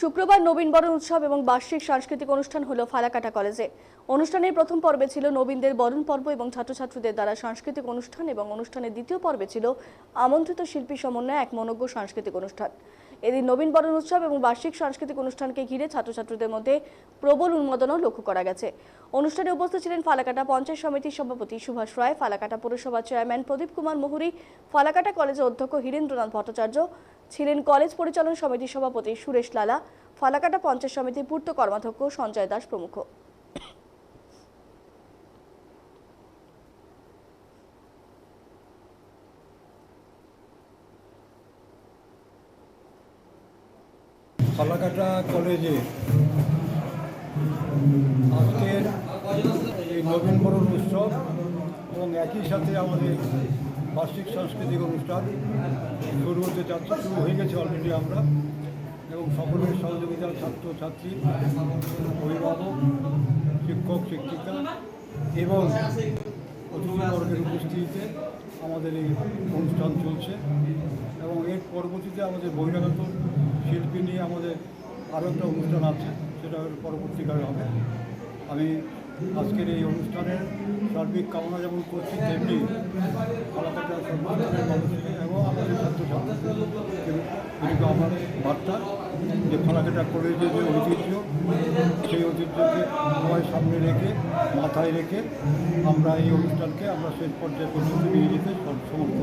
শুক্রবার নবীনবরণ উৎসব এবং বার্ষিক সাংস্কৃতিক অনুষ্ঠান হলো ফালাকাটা কলেজে। অনুষ্ঠানের প্রথম পর্বে ছিল নবীনদের বরণ পর্ব এবং ছাত্রছাত্রীদের দ্বারা সাংস্কৃতিক অনুষ্ঠান এবং অনুষ্ঠানের দ্বিতীয় পর্বে ছিল আমন্ত্রিত শিল্পী সমন্বয়ে এক মনজ্ঞ সাংস্কৃতিক অনুষ্ঠান। এদিন নবীনবরণ উৎসব এবং বার্ষিক সাংস্কৃতিক অনুষ্ঠানকে ঘিরে ছাত্রছাত্রীদের মধ্যে প্রবল উন্মাদনাও লক্ষ্য করা গেছে। অনুষ্ঠানে উপস্থিত ছিলেন ফালাকাটা পঞ্চায়েত সমিতির সভাপতি সুভাষ রায়, ফালাকাটা পৌরসভা চেয়ারম্যান প্রদীপ কুমার মুহুরী, ফালাকাটা কলেজের অধ্যক্ষ হীরেন্দ্রনাথ ভট্টাচার্য ছিলেন কলেজ পরিচালন সমিতির সভাপতি সুরেশ লালা, ফালাকাটা পঞ্চায়েত সমিতির পূর্ত কর্মাধ্যক্ষ সঞ্জয় দাস প্রমুখ। ফালাকাটা কলেজে আজকের এই নবীনবরণ উৎসব এবং একই সাথে আমাদের বার্ষিক সাংস্কৃতিক অনুষ্ঠান শুরু হতে যাচ্ছে, শুরু হয়ে গেছে অলরেডি আমরা। এবং সকলের সহযোগিতা ছাত্র ছাত্রী অভিভাবক, শিক্ষক, শিক্ষিকা এবং অতিথিবর্গের উপস্থিতিতে আমাদের এই অনুষ্ঠান চলছে। এবং এর পরবর্তীতে আমাদের বহিরাগত শিল্পী নিয়ে আমাদের আরও একটা অনুষ্ঠান আছে, সেটা পরবর্তীকালে হবে। আমি আজকের এই অনুষ্ঠানের সার্বিক কামনা যেমন করছি, তেমনি কলাকাটা সর্বস্তরের মানুষকে এবং আমাদের আমাদের আমার বার্তা যে ফালাকাটা করে যে ঐতিহ্য, সেই ঐতিহ্যকে সবাই সামনে রেখে, মাথায় রেখে আমরা এই অনুষ্ঠানকে আমরা শেষ পর্যায়ে পর্যন্ত নিয়ে যেতে সমর্থ